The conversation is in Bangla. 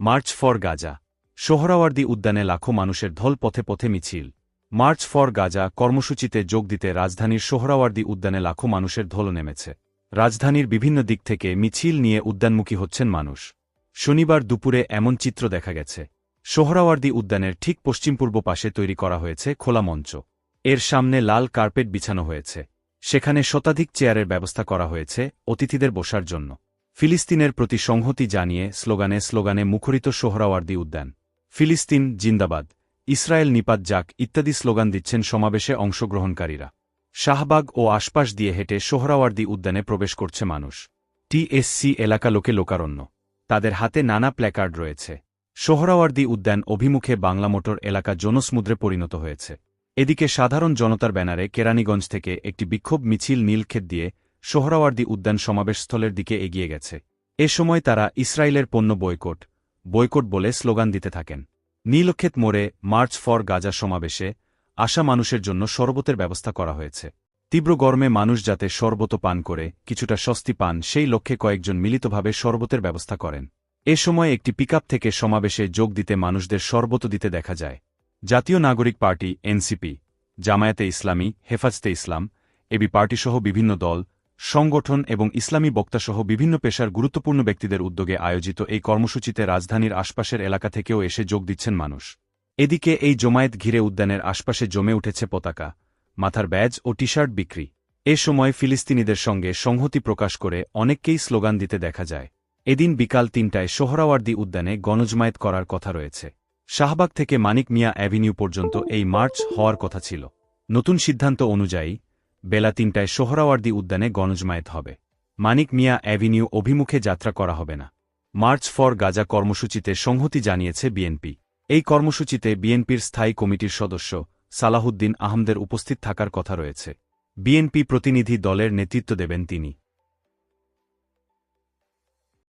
মার্চ ফর গাজা, সোহরাওয়ার্দী উদ্যানে লাখো মানুষের ঢল পথে পথে মিছিল। মার্চ ফর গাজা কর্মসূচিতে যোগ দিতে রাজধানীর সোহরাওয়ার্দী উদ্যানে লাখো মানুষের ঢল নেমেছে। রাজধানীর বিভিন্ন দিক থেকে মিছিল নিয়ে উদ্যানমুখী হচ্ছেন মানুষ। শনিবার দুপুরে এমন চিত্র দেখা গেছে। সোহরাওয়ার্দী উদ্যানের ঠিক পশ্চিমপূর্ব পাশে তৈরি করা হয়েছে খোলা মঞ্চ। এর সামনে লাল কার্পেট বিছানো হয়েছে। সেখানে শতাধিক চেয়ারের ব্যবস্থা করা হয়েছে অতিথিদের বসার জন্য। ফিলিস্তিনের প্রতি সংহতি জানিয়ে স্লোগানে স্লোগানে মুখরিত সোহরাওয়ার্দী উদ্যান। ফিলিস্তিন, জিন্দাবাদ। ইসরায়েল নিপাত যাক, ইত্যাদি স্লোগান দিচ্ছেন সমাবেশে অংশগ্রহণকারীরা। শাহবাগ ও আশপাশ দিয়ে হেঁটে সোহরাওয়ার্দী উদ্যানে প্রবেশ করছে মানুষ। টিএসসি এলাকা লোকে লোকারণ্য। তাদের হাতে নানা প্ল্যাকার্ড রয়েছে। সোহরাওয়ার্দী উদ্যান অভিমুখে বাংলা মোটর এলাকা জনসমুদ্রে পরিণত হয়েছে। এদিকে সাধারণ জনতার ব্যানারে কেরানীগঞ্জ থেকে একটি বিক্ষোভ মিছিল নীলক্ষেত দিয়ে সোহরাওয়ার্দী উদ্যান সমাবেশস্থলের দিকে এগিয়ে গেছে। এ সময় তারা ইসরায়েলের পণ্য বয়কট বয়কট বলে স্লোগান দিতে থাকেন। নীলক্ষেত মোড়ে মার্চ ফর গাজা সমাবেশে আসা মানুষের জন্য শরবতের ব্যবস্থা করা হয়েছে। তীব্র গরমে মানুষ যাতে শরবত পান করে, কিছুটা স্বস্তি পান, সেই লক্ষ্যে কয়েকজন মিলিতভাবে শরবতের ব্যবস্থা করেন। এ সময় একটি পিকআপ থেকে সমাবেশে যোগ দিতে মানুষদের শরবত দিতে দেখা যায়। জাতীয় নাগরিক পার্টি, এনসিপি, জামায়াতে ইসলামী, হেফাজতে ইসলাম, এবি পার্টিসহ বিভিন্ন দল সংগঠন এবং ইসলামী বক্তাসহ বিভিন্ন পেশার গুরুত্বপূর্ণ ব্যক্তিদের উদ্যোগে আয়োজিত এই কর্মসূচিতে রাজধানীর আশপাশের এলাকা থেকেও এসে যোগ দিচ্ছেন মানুষ। এদিকে এই জমায়েত ঘিরে উদ্যানের আশপাশে জমে উঠেছে পতাকা, মাথার ব্যাজ ও টি শার্ট বিক্রি। এ সময় ফিলিস্তিনিদের সঙ্গে সংহতি প্রকাশ করে অনেককেই স্লোগান দিতে দেখা যায়। এদিন বিকাল তিনটায় সোহরাওয়ার্দী উদ্যানে গণজমায়েত করার কথা রয়েছে। শাহবাগ থেকে মানিক মিয়া অ্যাভিনিউ পর্যন্ত এই মার্চ হওয়ার কথা ছিল। নতুন সিদ্ধান্ত অনুযায়ী বেলা তিনটায় সোহরাওয়ার্দি উদ্যানে গণজমায়েত হবে। মানিক মিয়া অ্যাভিনিউ অভিমুখে যাত্রা করা হবে না। মার্চ ফর গাজা কর্মসূচিতে সংহতি জানিয়েছে বিএনপি। এই কর্মসূচিতে বিএনপির স্থায়ী কমিটির সদস্য সালাহুদ্দিন আহমদের উপস্থিত থাকার কথা রয়েছে। বিএনপি প্রতিনিধি দলের নেতৃত্ব দেবেন তিনি।